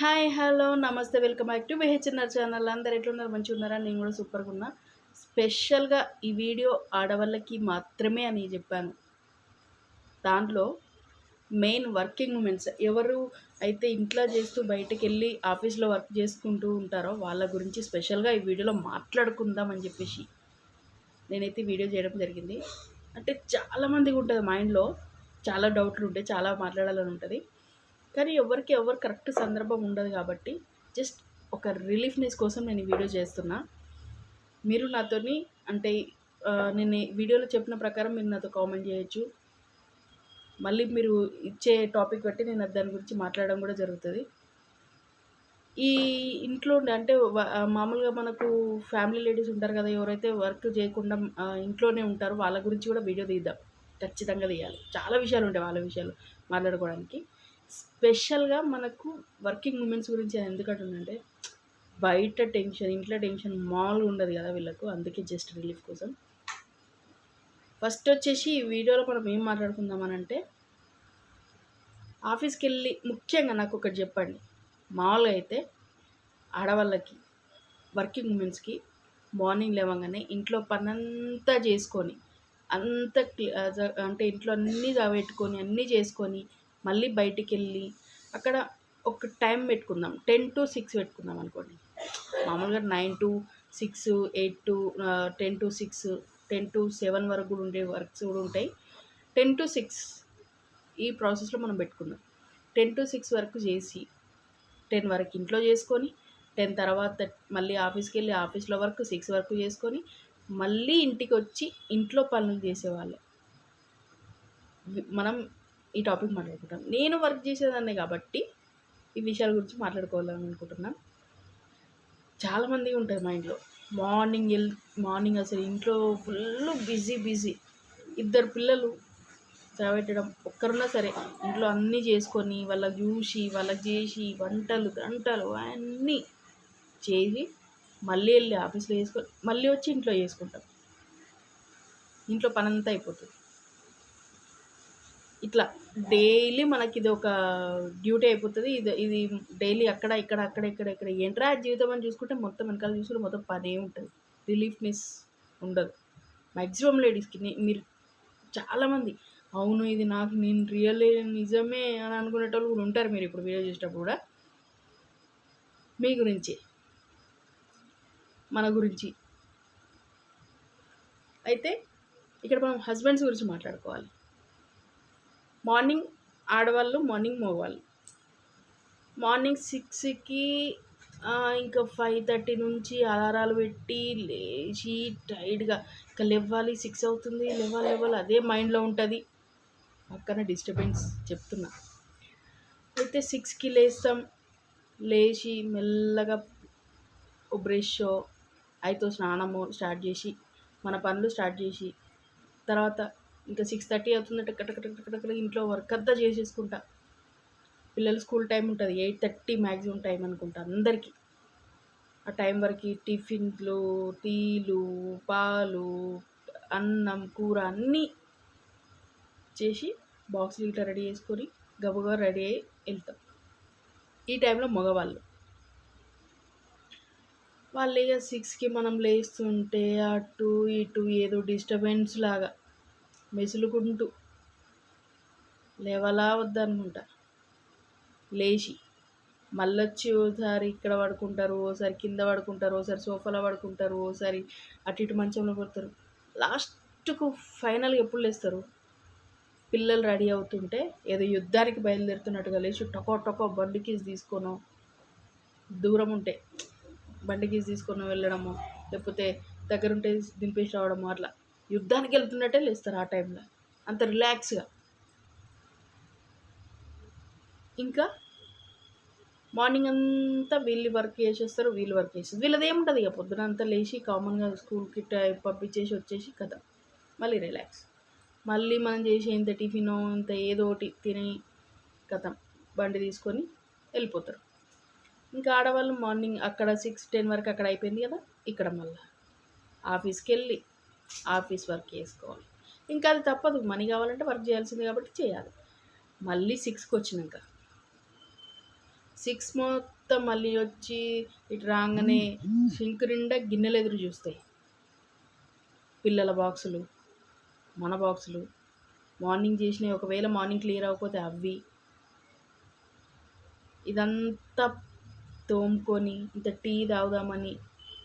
Hi hello namaste welcome back to VHNR channel. అందరు ఎట్లున్నారు మంచిగా ఉన్నారా? నేను కూడా సూపర్గా ఉన్నా. స్పెషల్గా ఈ వీడియో ఆడవాళ్ళకి మాత్రమే అని చెప్పాను. దాంట్లో మెయిన్ వర్కింగ్ ఉమెన్స్ ఎవరు అయితే ఇంట్లో చేస్తూ బయటకు వెళ్ళి ఆఫీస్లో వర్క్ చేసుకుంటూ ఉంటారో వాళ్ళ గురించి స్పెషల్గా ఈ వీడియోలో మాట్లాడుకుందాం అని చెప్పేసి నేనైతే వీడియో చేయడం జరిగింది. అంటే చాలామందికి ఉంటుంది మైండ్లో. చాలా డౌట్లు ఉంటాయి చాలా మాట్లాడాలని ఉంటుంది. కానీ ఎవరికి ఎవరు కరెక్ట్ సందర్భం ఉండదు కాబట్టి జస్ట్ ఒక రిలీఫ్నెస్ కోసం నేను ఈ వీడియో చేస్తున్నా. మీరు నాతోని అంటే నేను వీడియోలో చెప్పిన ప్రకారం మీరు నాతో కామెంట్ చేయొచ్చు. మళ్ళీ మీరు ఇచ్చే టాపిక్ బట్టి నేను దాని గురించి మాట్లాడడం కూడా జరుగుతుంది. ఈ ఇంట్లో ఉండే అంటే మామూలుగా మనకు ఫ్యామిలీ లేడీస్ ఉంటారు కదా ఎవరైతే వర్క్ చేయకుండా ఇంట్లోనే ఉంటారో వాళ్ళ గురించి కూడా వీడియో తీద్దాం. ఖచ్చితంగా తీయాలి. చాలా విషయాలు ఉంటాయి వాళ్ళ విషయాలు మాట్లాడుకోవడానికి. స్పెషల్గా మనకు వర్కింగ్ ఉమెన్స్ గురించి నేను ఎందుకంటుందంటే బయట టెన్షన్ ఇంట్లో టెన్షన్ మామూలుగా ఉండదు కదా వీళ్ళకు. అందుకే జస్ట్ రిలీఫ్ కోసం. ఫస్ట్ వచ్చేసి ఈ వీడియోలో మనం ఏం మాట్లాడుకుందాం అని అంటే ఆఫీస్కి వెళ్ళి ముఖ్యంగా నాకు ఒకటి చెప్పండి. మామూలుగా అయితే ఆడవాళ్ళకి వర్కింగ్ ఉమెన్స్కి మార్నింగ్ లేవగానే ఇంట్లో పనంతా చేసుకొని అంత క్లి- అంటే ఇంట్లో అన్నీ పెట్టుకొని అన్నీ చేసుకొని మళ్ళీ బయటికి వెళ్ళి అక్కడ ఒక టైం పెట్టుకుందాం. టెన్ టు సిక్స్ పెట్టుకుందాం అనుకోండి. మామూలుగా nine to six eight to ten to six ten to seven వరకు కూడా ఉండే వర్క్స్ కూడా ఉంటాయి. టెన్ టు సిక్స్ ఈ ప్రాసెస్లో మనం పెట్టుకుందాం. టెన్ టు సిక్స్ వరకు చేసి టెన్ వరకు ఇంట్లో చేసుకొని టెన్ తర్వాత మళ్ళీ ఆఫీస్కి వెళ్ళి ఆఫీస్లో వరకు సిక్స్ వరకు చేసుకొని మళ్ళీ ఇంటికి వచ్చి ఇంట్లో పనులు చేసేవాళ్ళు. మనం ఈ టాపిక్ మాట్లాడుకుంటాం నేను వర్క్ చేసేదాన్ని కాబట్టి ఈ విషయాల గురించి మాట్లాడుకోవాలని అనుకుంటున్నాను చాలామంది ఉంటారు మా ఇంట్లో. మార్నింగ్ వెల్ మార్నింగ్ అసలు ఇంట్లో ఫుల్ బిజీ బిజీ. ఇద్దరు పిల్లలు చదవెట్టడం ఒక్కరున్నా సరే ఇంట్లో అన్నీ చేసుకొని వాళ్ళకి చూసి వాళ్ళకి చేసి వంటలు గంటలు అన్నీ చేసి మళ్ళీ వెళ్ళి ఆఫీస్లో చేసుకొని మళ్ళీ వచ్చి ఇంట్లో చేసుకుంటాం. ఇంట్లో పనంతా అయిపోతుంది. ఇట్లా డైలీ మనకి ఇది ఒక డ్యూటీ అయిపోతుంది. ఇది ఇది డైలీ అక్కడ ఇక్కడ అక్కడ ఇక్కడ ఇక్కడ ఏంట్రా జీవితం అని చూసుకుంటే మొత్తం వెనకాల చూసుకుంటే మొత్తం పనే ఉంటుంది. రిలీఫ్నెస్ ఉండదు. మ్యాక్సిమం లేడీస్కి మీరు చాలామంది అవును ఇది నాకు నేను రియల్ నిజమే అని అనుకునేటోళ్ళు కూడా ఉంటారు మీరు ఇప్పుడు వీడియో చేసేటప్పుడు కూడా. మీ గురించి మన గురించి. అయితే ఇక్కడ మనం హస్బెండ్స్ గురించి మాట్లాడుకోవాలి. మార్నింగ్ ఆడవాళ్ళు మార్నింగ్ మగవాళ్ళు. మార్నింగ్ సిక్స్కి ఇంకా ఫైవ్ థర్టీ నుంచి అలారాలు పెట్టి లేచి టైట్గా ఇంకా లేవాలి సిక్స్ అవుతుంది లేవాలి లేవాలి అదే మైండ్లో ఉంటుంది. పక్కన డిస్టర్బెన్స్ చెప్తున్నా. అయితే సిక్స్కి లేస్తాం. లేచి మెల్లగా ఓ బ్రష్ అయితే స్నానము స్టార్ట్ చేసి మన పనులు స్టార్ట్ చేసి తర్వాత ఇంకా సిక్స్ థర్టీ అవుతుంది కట్ట ఇంట్లో వర్క్ అంతా చేసేసుకుంటా. పిల్లలు స్కూల్ టైం ఉంటుంది ఎయిట్ థర్టీ మ్యాక్సిమం టైం అనుకుంటా అందరికీ. ఆ టైం వరకు టిఫిన్లు టీలు పాలు అన్నం కూర అన్నీ చేసి బాక్స్లు ఇట్లా రెడీ చేసుకొని గబగబా రెడీ అయ్యి వెళ్తాం. ఈ టైంలో మగవాళ్ళు. వాళ్ళు ఇక సిక్స్కి మనం లేస్తుంటే అటు ఇటు ఏదో డిస్టర్బెన్స్ లాగా మెసులుకుంటూ లేవలా వద్దనుకుంటా లేచి మళ్ళొచ్చి ఓసారి ఇక్కడ పడుకుంటారు ఓసారి కింద పడుకుంటారు ఓసారి సోఫాలో పడుకుంటారు ఓసారి అటు ఇటు మంచంలో పడతారు. లాస్ట్కు ఫైనల్గా ఎప్పుడు లేస్తారు? పిల్లలు రెడీ అవుతుంటే ఏదో యుద్ధానికి బయలుదేరుతున్నట్టుగా లేచి టొకో టొకో బండి కీస్ తీసుకోను దూరం ఉంటే బండి తీసుకొని వెళ్ళడము లేకపోతే దగ్గరుంటే దింపేసి రావడము అట్లా. యుద్ధానికి వెళ్తున్నట్టే లేస్తారు ఆ టైంలో. అంత రిలాక్స్గా. ఇంకా మార్నింగ్ అంతా వీళ్ళు వర్క్ చేసేస్తారు వీళ్ళు వర్క్ చేస్తారు వీళ్ళది ఏముంటుంది ఇక పొద్దున అంతా లేచి కామన్గా స్కూల్కి పంపించేసి వచ్చేసి కదా మళ్ళీ రిలాక్స్. మళ్ళీ మనం చేసే ఇంత టిఫిన్ ఇంత ఏదో ఒకటి తిని కథం. బండి తీసుకొని వెళ్ళిపోతారు. ఇంకా ఆడవాళ్ళు మార్నింగ్ అక్కడ సిక్స్ టెన్ వరకు అక్కడ అయిపోయింది కదా ఇక్కడ మళ్ళీ ఆఫీస్కి వెళ్ళి ఆఫీస్ వర్క్ చేసుకోవాలి. ఇంకా అది తప్పదు. మనీ కావాలంటే వర్క్ చేయాల్సింది కాబట్టి చేయాలి. మళ్ళీ సిక్స్కి వచ్చినాక. సిక్స్ మొత్తం మళ్ళీ వచ్చి ఇటు రాగానే సింక్ నిండా గిన్నెలు ఎదురు చూస్తాయి. పిల్లల బాక్సులు మన బాక్సులు. మార్నింగ్ చేసినవి ఒకవేళ మార్నింగ్ క్లియర్ అవ్వకపోతే అవి ఇదంతా తోముకొని ఇంత టీ తాగుదామని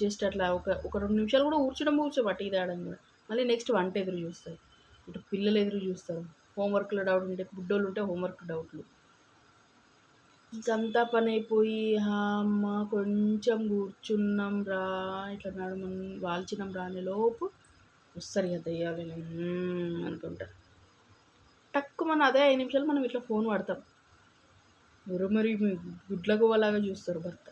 జస్ట్ అట్లా ఒక ఒక రెండు నిమిషాలు కూడా ఊర్చడం కూర్చోబా టీ తాగడం కూడా. మళ్ళీ నెక్స్ట్ వంట ఎదురు చూస్తారు. ఇటు పిల్లలు ఎదురు చూస్తారు. హోంవర్క్లో డౌట్ ఉంటే బుడ్డోళ్ళు ఉంటే హోంవర్క్ డౌట్లు ఇదంతా పని అయిపోయి అమ్మ కొంచెం కూర్చున్నాం రా ఇట్లా మనం వాల్చినాం రా లోపు వస్తారు ఇక దయ్యాలు. అనుకుంటా టక్కు మన అదే ఐదు నిమిషాలు మనం ఇట్లా ఫోన్ వాడతాం. ఎవరు మరి గుడ్లకు వాళ్ళగా చూస్తారు భర్త.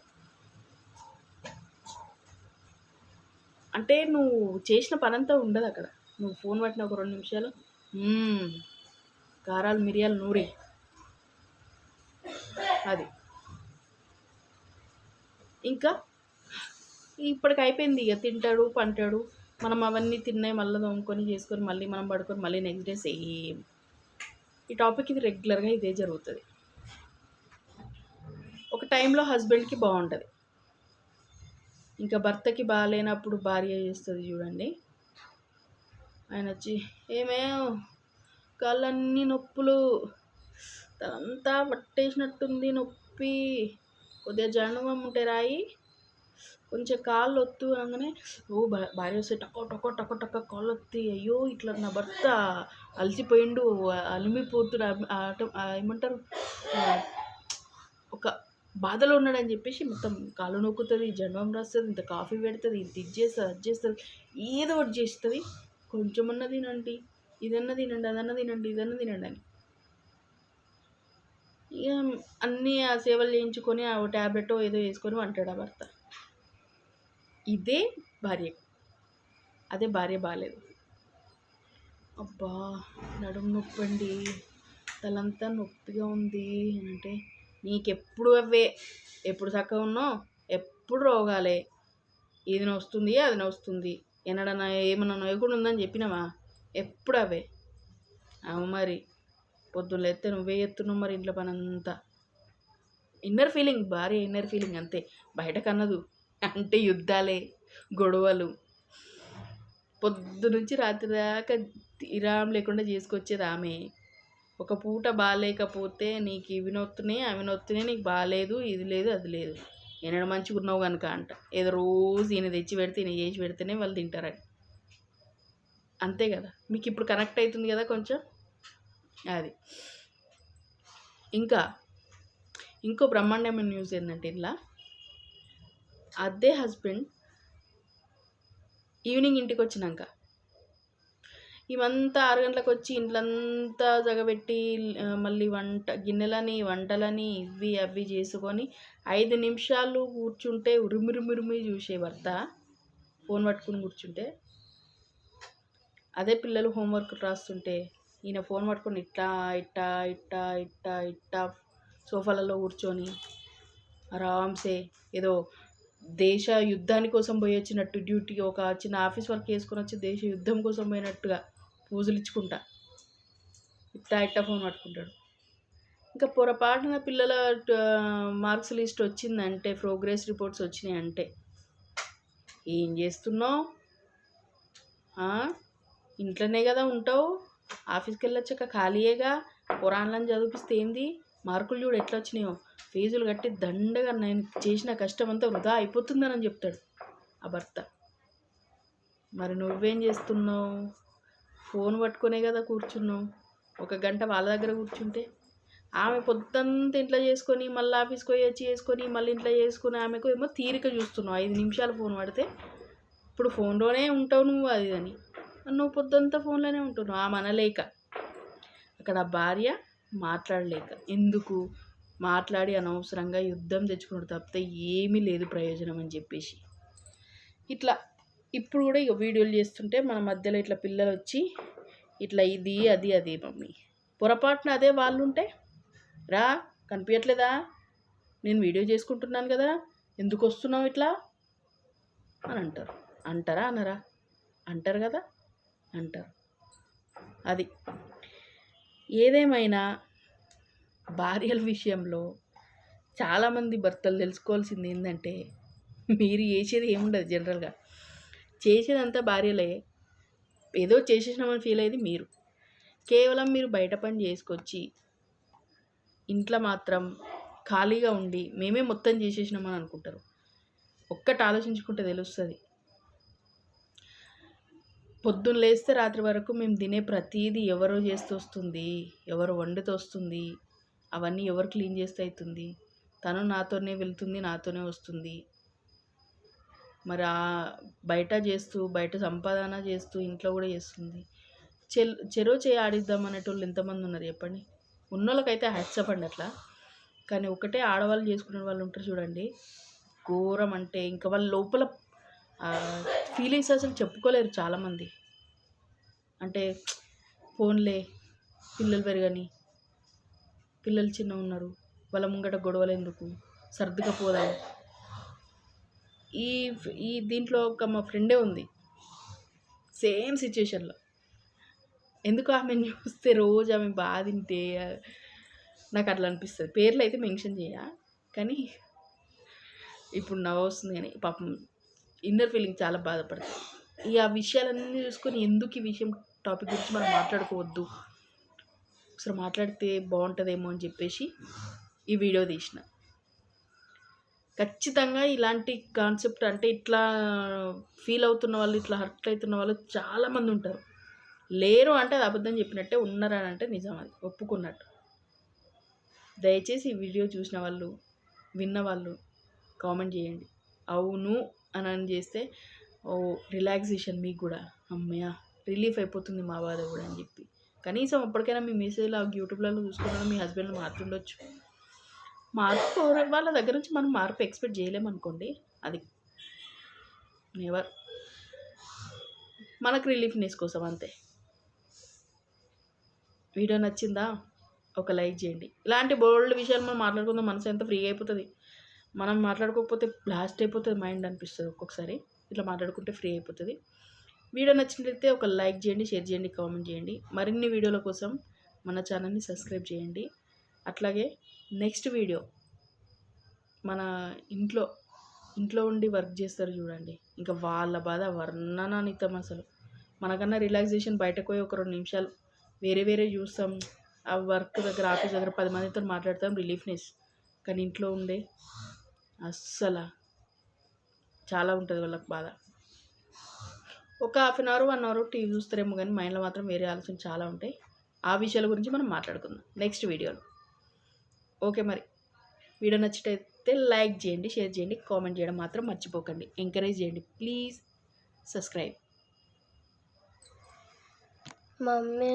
అంటే నువ్వు చేసిన పనంతా ఉండదు అక్కడ. నువ్వు ఫోన్ పట్టిన ఒక రెండు నిమిషాలు. కారాలు మిరియాలు నూరే. అది. ఇంకా? ఇప్పటికి అయిపోయింది ఇక. తింటాడు పంటాడు. మనం అవన్నీ తిన్నాయి మళ్ళీ తోముకొని చేసుకొని మళ్ళీ మనం పడుకొని మళ్ళీ నెక్స్ట్ డే సేమ్ ఈ టాపిక్ ఇది రెగ్యులర్గా ఇదే జరుగుతుంది. ఒక టైంలో హస్బెండ్కి బాగుంటుంది. ఇంకా భర్తకి బాగాలేనప్పుడు భార్య చేస్తుంది చూడండి. ఆయన వచ్చి ఏమే కాళ్ళన్నీ నొప్పులు. తనంతా పట్టేసినట్టుంది నొప్పి. కొద్దిగా జండువం ఉంటే రాయి. కొంచెం కాళ్ళు ఒత్తు అనగానే ఓ భార్య వస్తే టకో టకో టకో టకో కాళ్ళు ఒత్తి. అయ్యో ఇట్లా నా భర్త అలసిపోయిండు అలిమిపోతుడు ఆట- ఏమంటారు? ఒక బాధలో ఉన్నాడని చెప్పేసి మొత్తం కాలు నొక్కుతుంది జన్మం రాస్తుంది ఇంత కాఫీ పెడుతుంది ఇంత ఇది చేస్తుంది అది చేస్తుంది ఏదో ఒకటి చేస్తుంది. కొంచెమన్నా తినండి ఇదన్నా తినండి అదన్నా తినండి ఇదన్నా తినండి అని. ఇక అన్నీ ఆ సేవలు చేయించుకొని ఆ ట్యాబ్లెట్ ఏదో వేసుకొని అంటాడు ఆ భర్త. ఇదే భార్య. అదే భార్య బాగాలేదు అబ్బా నడుము నొప్పండి తలంతా నొప్పిగా ఉంది అని అంటే నీకెప్పుడు అవే ఎప్పుడు చక్కగా ఉన్నావు ఎప్పుడు రోగాలే. ఇది నొస్తుంది అది నొస్తుంది. ఎన్నడన్నా ఏమన్నా నొయకుండా ఉందని చెప్పినావా? ఎప్పుడు అవే. అవు మరి. పొద్దున్న ఎత్తే నువ్వే ఎత్తున్నావు మరి ఇంట్లో పని అంతా ఇన్నర్ ఫీలింగ్ భారీ ఇన్నర్ ఫీలింగ్ అంతే. బయట కన్నదు అంటే యుద్ధాలే గొడవలు. పొద్దు నుంచి రాత్రి దాకా విరామం లేకుండా చేసుకొచ్చేది ఆమె. ఒక పూట బాగాలేకపోతే నీకు ఇవి నొత్తున్నాయి అవి నొత్తున్నాయి నీకు బాగాలేదు ఇది లేదు అది లేదు. ఎన్నడ మంచిగా ఉన్నావు కనుక అంట. ఏదో రోజు ఈయన తెచ్చి పెడితే ఈయన చేసి పెడితేనే వాళ్ళు తింటారని అంతే కదా. మీకు ఇప్పుడు కనెక్ట్ అవుతుంది కదా కొంచెం? అది. ఇంకా ఇంకో బ్రహ్మాండమైన న్యూస్ ఏంటంటే ఇలా అదే హస్బెండ్ ఈవినింగ్ ఇంటికి వచ్చినాక ఇవంతా ఆరు గంటలకు వచ్చి ఇంట్లంతా జగబెట్టి మళ్ళీ వంట గిన్నెలని వంటలని ఇవి అవి చేసుకొని ఐదు నిమిషాలు కూర్చుంటే ఉరిమిరిమిరిమి చూసే భర్త. ఫోన్ పట్టుకుని కూర్చుంటే అదే పిల్లలు హోంవర్క్ రాస్తుంటే ఈయన ఫోన్ పట్టుకొని ఇట్టా ఇట్టా ఇట్టా ఇట్టా ఇట్టా సోఫాలలో కూర్చొని ఆరామ్సే ఏదో దేశ యుద్ధాని కోసం పోయి వచ్చినట్టు డ్యూటీ ఒక చిన్న ఆఫీస్ వర్క్ చేసుకొని వచ్చి దేశ యుద్ధం కోసం పోయినట్టుగా పూజలు ఇచ్చుకుంటా ఇట్లా ఇట్టా ఫోన్ పట్టుకుంటాడు. ఇంకా పొరపాటున పిల్లల మార్క్స్ లిస్ట్ వచ్చిందంటే ప్రోగ్రెస్ రిపోర్ట్స్ వచ్చినాయి అంటే ఏం చేస్తున్నావు? ఇంట్లోనే కదా ఉంటావు? ఆఫీస్కి వెళ్ళొచ్చాక ఖాళీయేగా? పురాణాలను చదివిస్తే ఏంది? మార్కులు చూడు ఎట్లా వచ్చినాయో ఫీజులు కట్టి దండగా నేను చేసిన కష్టం అంతా వృధా అయిపోతుందని చెప్తాడు ఆ భర్త. మరి నువ్వేం చేస్తున్నావు? ఫోన్ పట్టుకునే కదా కూర్చున్నావు ఒక గంట వాళ్ళ దగ్గర కూర్చుంటే ఆమె పొద్దంతా ఇంట్లో చేసుకొని మళ్ళీ ఆఫీస్కి పోయి వచ్చి చేసుకొని మళ్ళీ ఇంట్లో చేసుకుని ఆమెకు ఏమో తీరిక చూస్తున్నావు. ఐదు నిమిషాలు ఫోన్ పడితే ఇప్పుడు ఫోన్లోనే ఉంటావు నువ్వు అది అని. నువ్వు పొద్దంతా ఫోన్లోనే ఉంటున్నావు. ఆమె అనలేక. అక్కడ ఆ భార్య మాట్లాడలేక. ఎందుకు? మాట్లాడి అనవసరంగా యుద్ధం తెచ్చుకున్నాడు తప్పితే ఏమీ లేదు ప్రయోజనం అని చెప్పేసి. ఇట్లా ఇప్పుడు కూడా ఇక వీడియోలు చేస్తుంటే మన మధ్యలో ఇట్లా పిల్లలు వచ్చి ఇట్లా ఇది అది అది మమ్మీ. పొరపాటున అదే వాళ్ళు ఉంటే రా కనిపించట్లేదా నేను వీడియో చేసుకుంటున్నాను కదా ఎందుకు వస్తున్నావు ఇట్లా? అని అంటారు. అంటారా అనరా? అంటారు కదా అంటారు. అది. ఏదేమైనా భార్యల విషయంలో చాలామంది భర్తలు తెలుసుకోవాల్సింది ఏంటంటే మీరు చేసేది ఏముండదు జనరల్గా చేసేదంతా భార్యలే. ఏదో చేసేసినామని ఫీల్ అయ్యేది మీరు. కేవలం మీరు బయట పని చేసుకొచ్చి ఇంట్లో మాత్రం ఖాళీగా ఉండి మేమే మొత్తం చేసేసినామని అనుకుంటారు. ఒక్కటి ఆలోచించుకుంటే తెలుస్తుంది. పొద్దున్న లేస్తే రాత్రి వరకు మేము తినే ప్రతీది ఎవరో చేస్తూ వస్తుంది ఎవరు వండుతూ వస్తుంది అవన్నీ ఎవరు క్లీన్ చేస్తే అవుతుంది తను నాతోనే వెళ్తుంది నాతోనే వస్తుంది. మరి ఆ బయట చేస్తూ బయట సంపాదన చేస్తూ ఇంట్లో కూడా చేస్తుంది. చెల్ చెరో చేయి ఆడిద్దాం అనేటోళ్ళు ఎంతమంది ఉన్నారు చెప్పండి? ఉన్నోళ్ళకైతే హ్యాట్సప్ అండి అట్లా. కానీ ఒకటే ఆడవాళ్ళు చేసుకునే వాళ్ళు ఉంటారు చూడండి. ఘోరం అంటే ఇంకా వాళ్ళ లోపల ఫీలింగ్స్ అసలు చెప్పుకోలేరు చాలామంది. అంటే ఫోన్లే పిల్లలు పెరగని పిల్లలు చిన్న ఉన్నారు వాళ్ళ ముంగట గొడవలు ఎందుకు? సర్దుకపోదాం. ఈ ఈ దీంట్లో ఒక మా ఫ్రెండే ఉంది. సేమ్ సిచ్యుయేషన్లో. ఎందుకు ఆమెను చూస్తే రోజు ఆమె బాగా తింటే నాకు అట్లా అనిపిస్తుంది. పేర్లు అయితే మెన్షన్ చేయ కానీ ఇప్పుడు నవ్వు వస్తుంది కానీ పాపం ఇన్నర్ ఫీలింగ్ చాలా బాధపడుతుంది ఈ ఆ విషయాలన్నీ చూసుకొని ఎందుకు ఈ విషయం టాపిక్ గురించి మనం మాట్లాడుకోవద్దు? ఒకసారి మాట్లాడితే బాగుంటుందేమో అని చెప్పేసి ఈ వీడియో తీసిన. ఖచ్చితంగా ఇలాంటి కాన్సెప్ట్ అంటే ఇట్లా ఫీల్ అవుతున్న వాళ్ళు ఇట్లా హర్ట్ అవుతున్న వాళ్ళు చాలామంది ఉంటారు. లేరు అంటే అది అబద్ధం చెప్పినట్టే ఉన్నారని అంటే నిజం అది ఒప్పుకున్నట్టు. దయచేసి ఈ వీడియో చూసిన వాళ్ళు విన్న వాళ్ళు కామెంట్ చేయండి. అవును అని అని చేస్తే ఓ రిలాక్సేషన్ మీకు కూడా. అమ్మయ్య రిలీఫ్ అయిపోతుంది మా బాధ కూడా అని చెప్పి. కనీసం అప్పటికైనా మీ మెసేజ్లో యూట్యూబ్లలో చూసుకున్నా మీ హస్బెండ్ మారుతుండొచ్చు మార్పు వాళ్ళ దగ్గర నుంచి మనం మార్పు ఎక్స్పెక్ట్ చేయలేము అనుకోండి అది నెవర్. మనకు రిలీఫ్నెస్ కోసం అంతే. వీడియో నచ్చిందా? ఒక లైక్ చేయండి. ఇలాంటి బోల్డ్ విషయాలు మనం మాట్లాడుకుందాం మనసు ఎంత ఫ్రీ అయిపోతుంది. మనం మాట్లాడుకోకపోతే బ్లాస్ట్ అయిపోతుంది మైండ్ అనిపిస్తుంది ఒక్కొక్కసారి. ఇట్లా మాట్లాడుకుంటే ఫ్రీ అయిపోతుంది. వీడియో నచ్చినట్లయితే ఒక లైక్ చేయండి షేర్ చేయండి కామెంట్ చేయండి. మరిన్ని వీడియోల కోసం మన ఛానల్ని సబ్స్క్రైబ్ చేయండి. అట్లాగే నెక్స్ట్ వీడియో. మన ఇంట్లో ఇంట్లో ఉండి వర్క్ చేస్తారు చూడండి. ఇంకా వాళ్ళ బాధ వర్ణనానితం అసలు. మనకన్నా రిలాక్సేషన్ బయటకు పోయి ఒక రెండు నిమిషాలు వేరే వేరే చూస్తాం. ఆ వర్క్ దగ్గర ఆఫీస్ దగ్గర పది మందితో మాట్లాడతాం రిలీఫ్నెస్. కానీ ఇంట్లో ఉండే అస్సలు చాలా ఉంటుంది వాళ్ళకి బాధ. ఒక half an hour one hour TV చూస్తారేమో కానీ మైండ్లో మాత్రం వేరే ఆలోచన చాలా ఉంటాయి. ఆ విషయాల గురించి మనం మాట్లాడుకుందాం. నెక్స్ట్ వీడియోలో. ఓకే మరి. వీడియో నచ్చితే లైక్ చేయండి షేర్ చేయండి కామెంట్ చేయడం మాత్రం మర్చిపోకండి. ఎంకరేజ్ చేయండి. Please subscribe. మమ్మీ